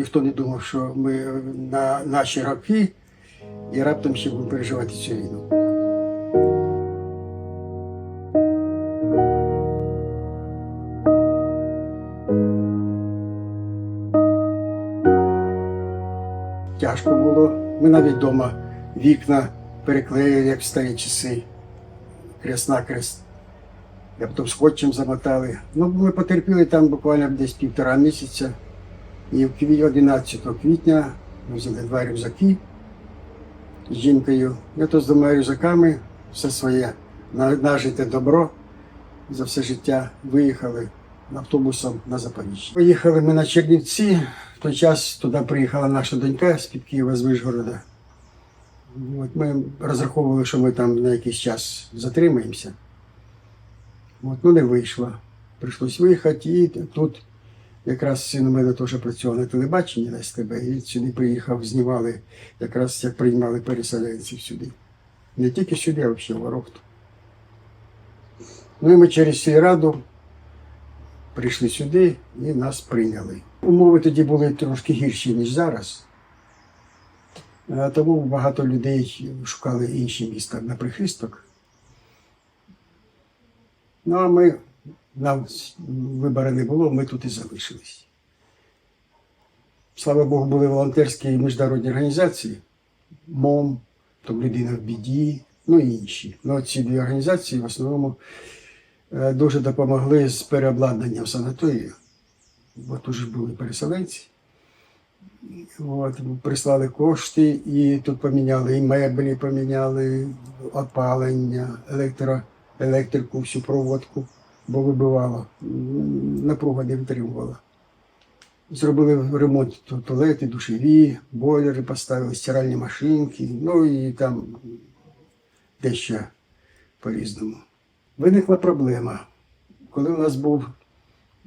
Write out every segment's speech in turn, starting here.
ніхто не думав, що ми на наші роки і раптом ще будемо переживати цю війну. Тяжко було. Ми навіть вдома вікна переклеїли, як в старі часи, крест накрест. Я потім скотчем замотали. Ну, ми потерпіли там буквально десь півтора місяця. І в кві- 11 квітня взяли два рюкзаки з жінкою. Я то з двома рюкзаками все своє нажите добро за все життя виїхали автобусом на Запоріжжя. Поїхали ми на Чернівці. В той час туди приїхала наша донька з-під Києва з Вишгорода. От ми розраховували, що ми там на якийсь час затримаємося. От, ну не вийшло. Прийшлось виїхати, і тут якраз син у мене теж працював на телебаченні на СТБ, і сюди приїхав, знімали, якраз як приймали переселенців сюди. Не тільки сюди, а взагалі в Ворохту. Ну і ми через сільраду прийшли сюди і нас прийняли. Умови тоді були трошки гірші, ніж зараз. Тому багато людей шукали інші міста на прихисток. Ну, а ми, нам вибору не було, ми тут і залишились. Слава Богу, були волонтерські і міжнародні організації, МОМ, там людина в біді, ну і інші. Ну, ці дві організації в основному е, дуже допомогли з переобладнанням санаторію, бо тут були переселенці. От, прислали кошти і тут поміняли і меблі поміняли, опалення, електро, електрику, всю проводку, бо вибивало, напруга не витримувала. Зробили ремонт туалети, душові, бойлери поставили, стиральні машинки, ну і там дещо по-різному. Виникла проблема. Коли у нас був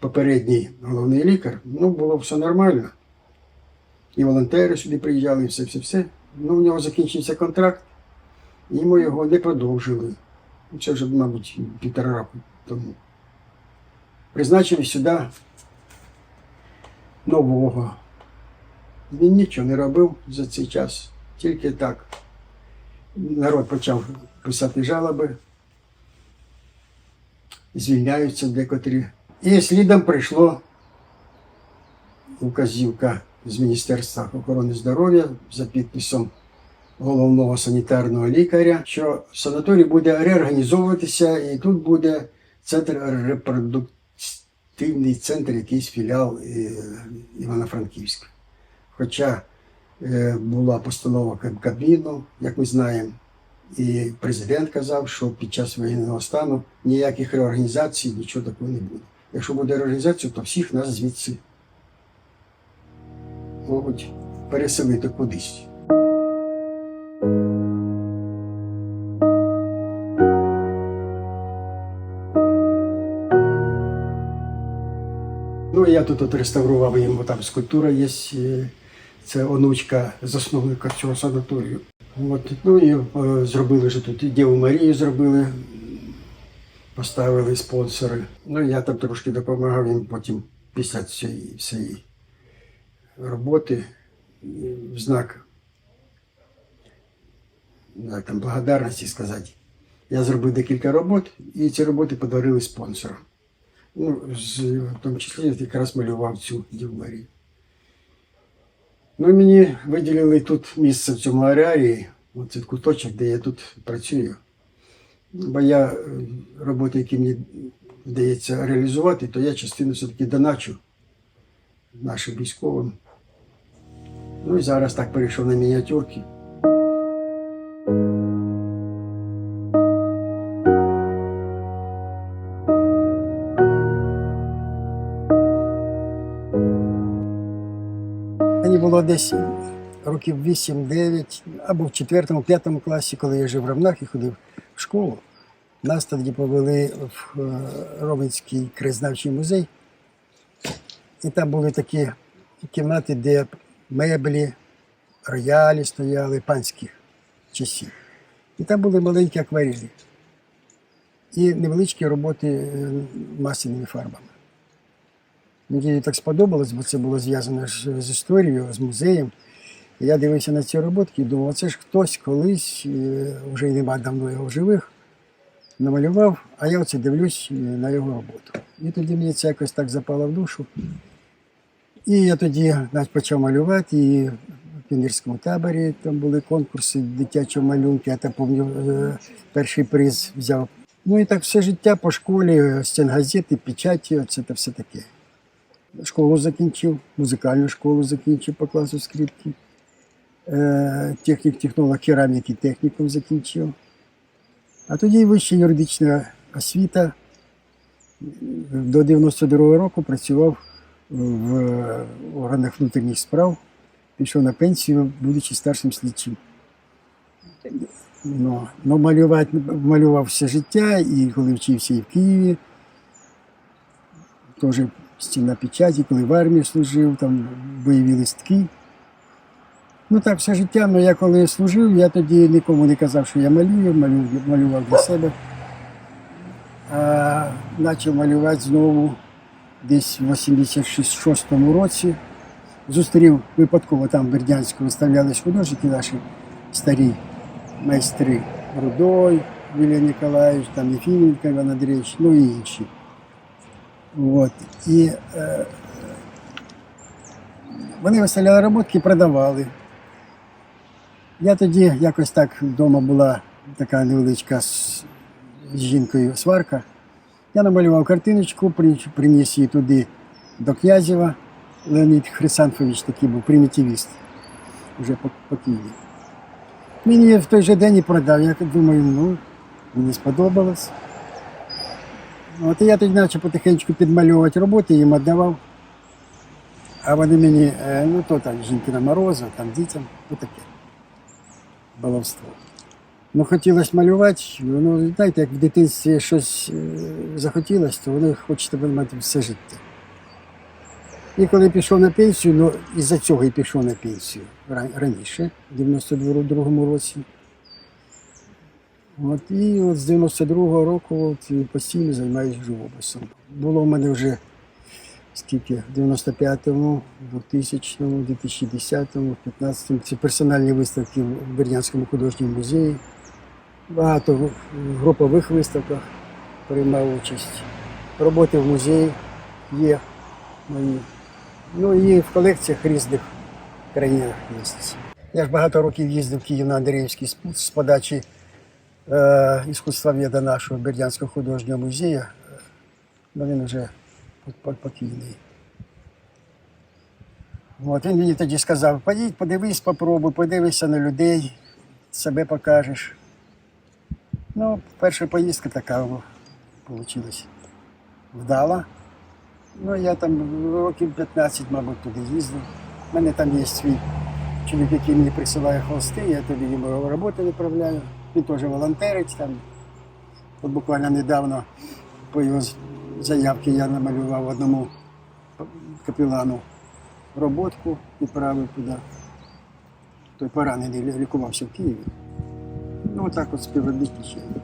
попередній головний лікар, ну було все нормально. І волонтери сюди приїжджали, і все, все, все. Ну, у нього закінчився контракт, і йому його не продовжили. Це вже, мабуть, півтора року тому. Призначили сюди нового. Він нічого не робив за цей час, тільки так. Народ почав писати жалоби, звільняються декотрі. І слідом прийшло указівка з Міністерства охорони здоров'я за підписом головного санітарного лікаря, що санаторій буде реорганізовуватися, і тут буде центр репродуктивний центр, якийсь філіал е, Івано-Франківська. Хоча е, була постанова Каб- Кабміну, як ми знаємо, і президент казав, що під час воєнного стану ніяких реорганізацій, нічого такого не буде. Якщо буде реорганізація, то всіх нас звідси можуть переселити кудись. Тут от реставрував їм, бо там скульптура є. е, Це онучка засновника цього санаторію. От, ну і е, зробили вже тут і Діву Марію зробили, поставили спонсори. Ну, я там трошки допомагав їм потім після цієї всієї роботи в знак як там, благодарності сказати. Я зробив декілька робот, і ці роботи подарили спонсорам. Ну, в тому числі я якраз малював цю Діву Марію. Ну, мені виділили тут місце в цьому ареарії, оцей куточок, де я тут працюю. Бо я е, роботи, які мені вдається реалізувати, то я частину все-таки доначу нашим військовим. Ну і зараз так перейшов на мініатюрки. Було десь років 8-9, або в 4-5 класі, коли я жив в Равнах і ходив в школу. Нас тоді повели в е, Ровенський краєзнавчий музей. І там були такі кімнати, де меблі, роялі стояли панських часів. І там були маленькі акварелі і невеличкі роботи е, масляними фарбами. Мені так сподобалось, бо це було зв'язано з, історією, з музеєм. І я дивився на ці роботки і думав, це ж хтось колись, е, вже нема давно його живих, намалював, а я оце дивлюсь е, на його роботу. І тоді мені це якось так запало в душу. І я тоді навіть почав малювати, і в піонерському таборі там були конкурси дитячого малюнки, я там пам'ятаю, е, перший приз взяв. Ну і так все життя по школі, стенгазети, печаті, оце та все таке. Школу закінчив, музикальну школу закінчив по класу скрипки. Е, Технік, технолог кераміки, технікум закінчив. А тоді вища юридична освіта. До 92-го року працював в органах внутрішніх справ, пішов на пенсію, будучи старшим слідчим. Ну, ну, малювати малював все життя, і коли вчився і в Києві, теж стіна печаті, коли в армії служив, там бойові листки. Ну так, все життя, але я коли служив, я тоді нікому не казав, що я малюю, малював, малював для себе. А почав малювати знову десь в 86-му році. Зустрів випадково там в Бердянську виставлялись художники наші старі майстри Рудой, Вілля Ніколаївич, там Єфіменко Іван Андрійович, ну і інші. От. І е, вони виставляли роботки, продавали. Я тоді якось так вдома була така невеличка з, з жінкою сварка. Я намалював картиночку, приніс її туди до Князєва. Леонід Хрисанфович такий був примітивіст, вже по, по Києві. Мені в той же день і продав. Я думаю, ну, мені сподобалось. От я тоді почав потихеньку підмальовувати роботи, їм віддавав. А вони мені, е, ну то так, жінки на морозу, там дітям, ну таке. Баловство. Ну, хотілося малювати, ну, знаєте, як в дитинстві щось е, захотілося, то воно хоче тебе мати все життя. І коли пішов на пенсію, ну із-за цього і пішов на пенсію раніше, в 92-му році. От, і от з 92-го року от, постійно займаюся живописом. Було в мене вже скільки, в 95-му, 2000-му, 2010-му, 15-му. Ці персональні виставки в Бердянському художньому музеї. Багато в групових виставках приймав участь. Роботи в музеї є мої. Ну і в колекціях різних країнах є. Я ж багато років їздив в Київ на Андріївський сп- з подачі е, іскусствоведа нашого Бердянського художнього музею. Ну, він вже по- по- покійний. От, він мені тоді сказав, поїдь, подивись, попробуй, подивися на людей, себе покажеш. Ну, перша поїздка така вийшла. Вдала. Ну, я там років 15, мабуть, туди їздив. У мене там є свій чоловік, який мені присилає холсти, я туди йому роботи відправляю. Він теж волонтерить там. От буквально недавно по його заявці я намалював одному капелану роботку, відправив туди. Той поранений лікувався в Києві. Ну, отак от співробітничаємо.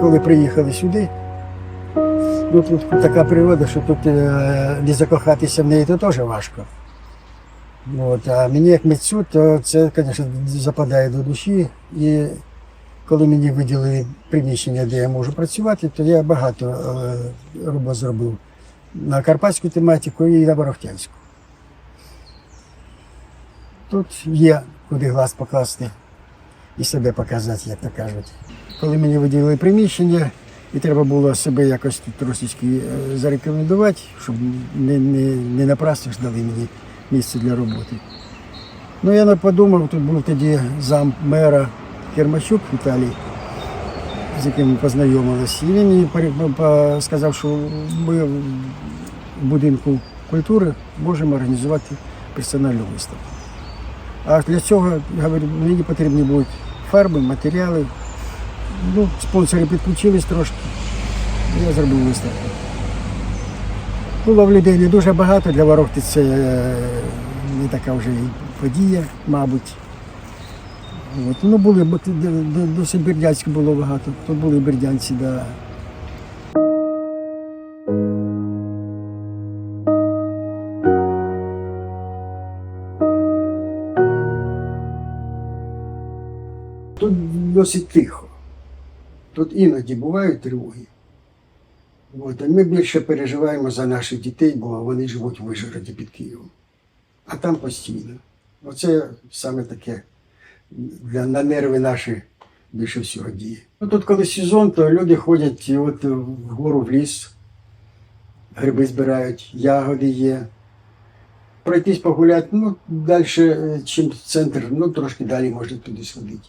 Коли приїхали сюди, тут така природа, що тут е, не закохатися в неї то теж важко. От, а мені як митцю, то це, звісно, западає до душі. І коли мені виділили приміщення, де я можу працювати, то я багато е, робот зробив на карпатську тематику і на Ворохтянську. Тут є куди глаз покласти і себе показати, як то кажуть. Коли мені виділили приміщення, і треба було себе якось трошечки е, зарекомендувати, щоб не, не, не напрасно ж дали мені місце для роботи. Ну, я не подумав, тут був тоді зам мера Кермачук Віталій, з яким ми познайомилися. І він мені сказав, що ми в будинку культури можемо організувати персональну виставку. А для цього, говорю, мені потрібні будуть фарби, матеріали. Ну, спонсори підключились трошки. Я зробив виставку. Було в людей не дуже багато, для Ворохти це е, не така вже і подія, мабуть. От. Ну, були, Досить бердянських було багато, то були бердянці, да. Тут досить тихо. Тут іноді бувають тривоги. От, ми більше переживаємо за наших дітей, бо вони живуть в Вишгороді під Києвом. А там постійно. Оце саме таке для, на нерви наші більше всього діє. Ну, тут, коли сезон, то люди ходять от вгору в ліс, гриби збирають, ягоди є. Пройтись погуляти, ну, далі, чим центр, ну, трошки далі можна туди сходити.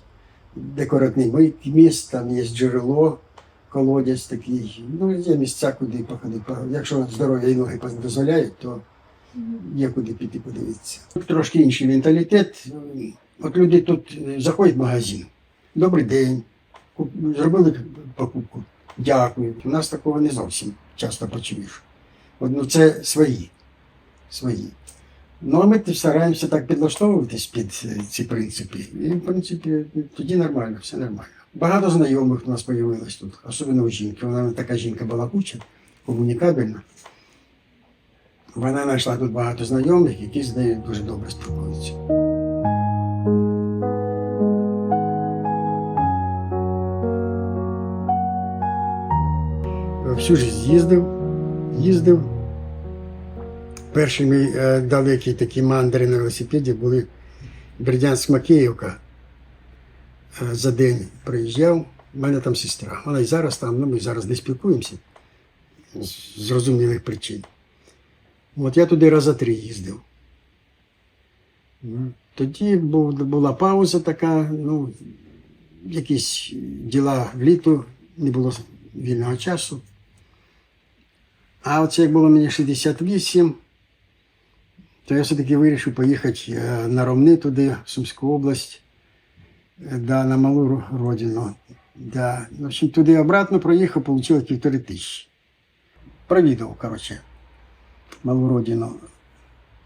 Декоратний міст, там є джерело, колодязь такий. Ну, є місця, куди походити. Якщо здоров'я і ноги дозволяють, то є куди піти подивитися. Тут трошки інший менталітет. От люди тут е, заходять в магазин. Добрий день. Зробили покупку. Дякую. У нас такого не зовсім часто почуєш. Ну, це свої. Свої. Ну, а ми стараємося так підлаштовуватись під е, ці принципи. І, в принципі, тоді нормально, все нормально. Багато знайомих у нас з'явилось тут, особливо у жінки. Вона така жінка балакуча, комунікабельна. Вона знайшла тут багато знайомих, які з нею дуже добре спілкуються. Всю ж їздив, їздив. Перші мої е, далекі такі мандри на велосипеді були Бердянськ-Макіївка. Е, За день приїжджав. У мене там сестра. Вона і зараз там, ну ми зараз не спілкуємося з зрозумілих причин. От я туди раза три їздив. Тоді була пауза така, ну, якісь діла вліту, не було вільного часу. А оце як було мені 68, то я все-таки вирішив поїхати е, на Ромни туди, в Сумську область, да, на малу родину. Да. В общем, туди обратно проїхав, отримав півтори тисячі. Провідав, коротше, малу родину.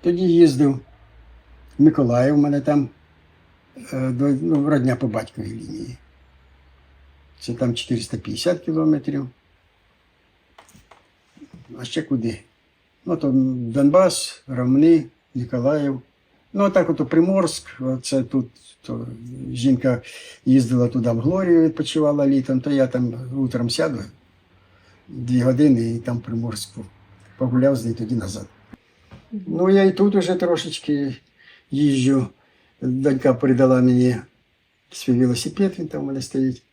Тоді їздив в Миколаїв, у мене там е, ну, родня по батьковій лінії. Це там 450 кілометрів. А ще куди? Ну, то Донбас, Ромни, Ніколаїв. Ну, так от у Приморськ, це тут то жінка їздила туди в Глорію, відпочивала літом, то я там утром сяду дві години і там в Приморську погуляв з нею тоді назад. Ну, я і тут уже трошечки їжджу. Донька передала мені свій велосипед, він там у мене стоїть.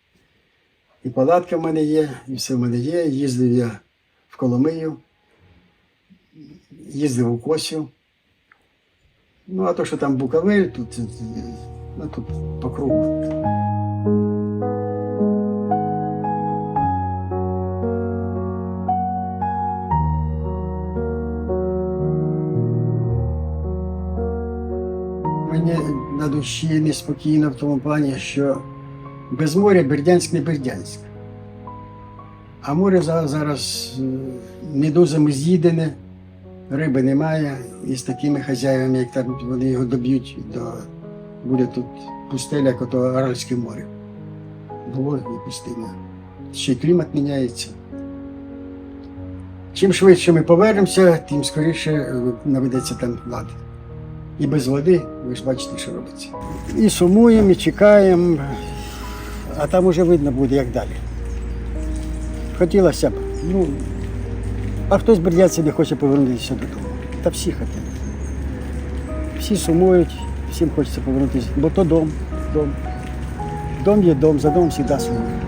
І палатка в мене є, і все в мене є. Їздив я в Коломию, їздив у Косів. Ну, а то, що там Буковель, тут, ну, тут по кругу. Мені на душі неспокійно в тому плані, що без моря Бердянськ не Бердянськ. А море за- зараз е, медузами з'їдене, риби немає. І з такими хазяївами, як там вони його доб'ють, то буде тут пустеля, як ото Аральське море. Було і пустиня. Ще й клімат міняється. Чим швидше ми повернемося, тим скоріше е, наведеться там лад. І без води, ви ж бачите, що робиться. І сумуємо, і чекаємо, а там уже видно буде, як далі. Хотілося б. Ну, а хтось бердянці не хоче повернутися додому. Та всі хочуть. Всі сумують, всім хочеться повернутися, бо то дом, дом. Дом є дом, за домом завжди сумують.